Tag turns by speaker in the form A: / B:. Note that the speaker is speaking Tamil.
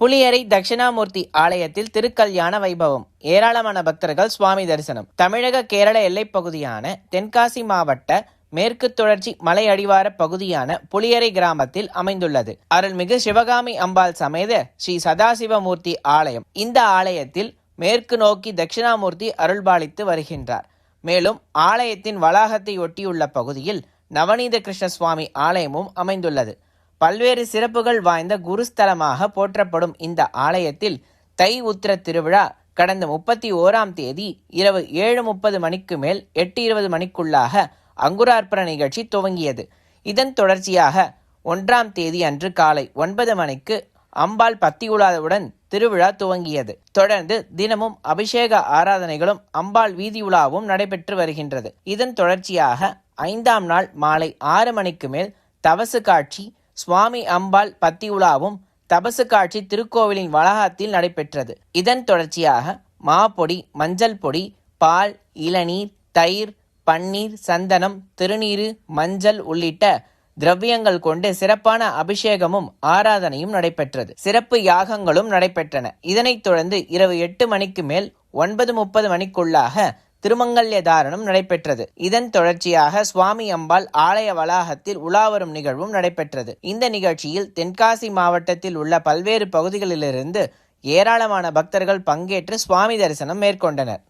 A: புளியரை தட்சிணாமூர்த்தி ஆலயத்தில் திருக்கல்யாண வைபவம். ஏராளமான பக்தர்கள் சுவாமி தரிசனம். தமிழக கேரள எல்லைப் பகுதியான தென்காசி மாவட்ட மேற்கு தொடர்ச்சி மலை அடிவார பகுதியான புளியரை கிராமத்தில் அமைந்துள்ளது. அருள்மிகு சிவகாமி அம்பாள் சமேத ஸ்ரீ சதாசிவமூர்த்தி ஆலயம் இந்த ஆலயத்தில் மேற்கு நோக்கி தட்சிணாமூர்த்தி அருள்பாலித்து வருகின்றார். மேலும் ஆலயத்தின் வளாகத்தை ஒட்டியுள்ள பகுதியில் நவநீத கிருஷ்ண சுவாமி ஆலயமும் அமைந்துள்ளது. பல்வேறு சிறப்புகள் வாய்ந்த குருஸ்தலமாக போற்றப்படும் இந்த ஆலயத்தில் தை உத்திர திருவிழா கடந்த முப்பத்தி ஓராம் தேதி இரவு ஏழு முப்பது மணிக்கு மேல் எட்டு இருபது மணிக்குள்ளாக அங்குரார்ப்பண நிகழ்ச்சி துவங்கியது. இதன் தொடர்ச்சியாக ஒன்றாம் தேதி அன்று காலை ஒன்பது மணிக்கு அம்பாள் பத்தியுலாவுடன் திருவிழா துவங்கியது. தொடர்ந்து தினமும் அபிஷேக ஆராதனைகளும் அம்பாள் வீதி உலாவும் நடைபெற்று வருகின்றது. இதன் தொடர்ச்சியாக ஐந்தாம் நாள் மாலை ஆறு மணிக்கு மேல் தவசு காட்சி சுவாமி அம்பாள் பத்தி உலாவும் தபசு காட்சி திருக்கோவிலின் வளாகத்தில் நடைபெற்றது. இதன் தொடர்ச்சியாக மாப்பொடி மஞ்சள் பொடி பால் இளநீர் தயிர் பன்னீர் சந்தனம் திருநீரு மஞ்சள் உள்ளிட்ட திரவியங்கள் கொண்டு சிறப்பான அபிஷேகமும் ஆராதனையும் நடைபெற்றது. சிறப்பு யாகங்களும் நடைபெற்றன. இதனைத் தொடர்ந்து இரவு எட்டு மணிக்கு மேல் ஒன்பது முப்பது மணிக்குள்ளாக திருமங்கல்ய தாரணம் நடைபெற்றது. இதன் தொடர்ச்சியாக சுவாமி அம்பாள் ஆலய வளாகத்தில் உலாவரும் நிகழ்வும் நடைபெற்றது. இந்த நிகழ்ச்சியில் தென்காசி மாவட்டத்தில் உள்ள பல்வேறு பகுதிகளிலிருந்து ஏராளமான பக்தர்கள் பங்கேற்று சுவாமி தரிசனம் மேற்கொண்டனர்.